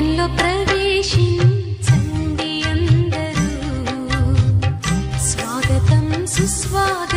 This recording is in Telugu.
హృదయంలో ప్రవేశించండి అందరూ. స్వాగతం సుస్వాగతం.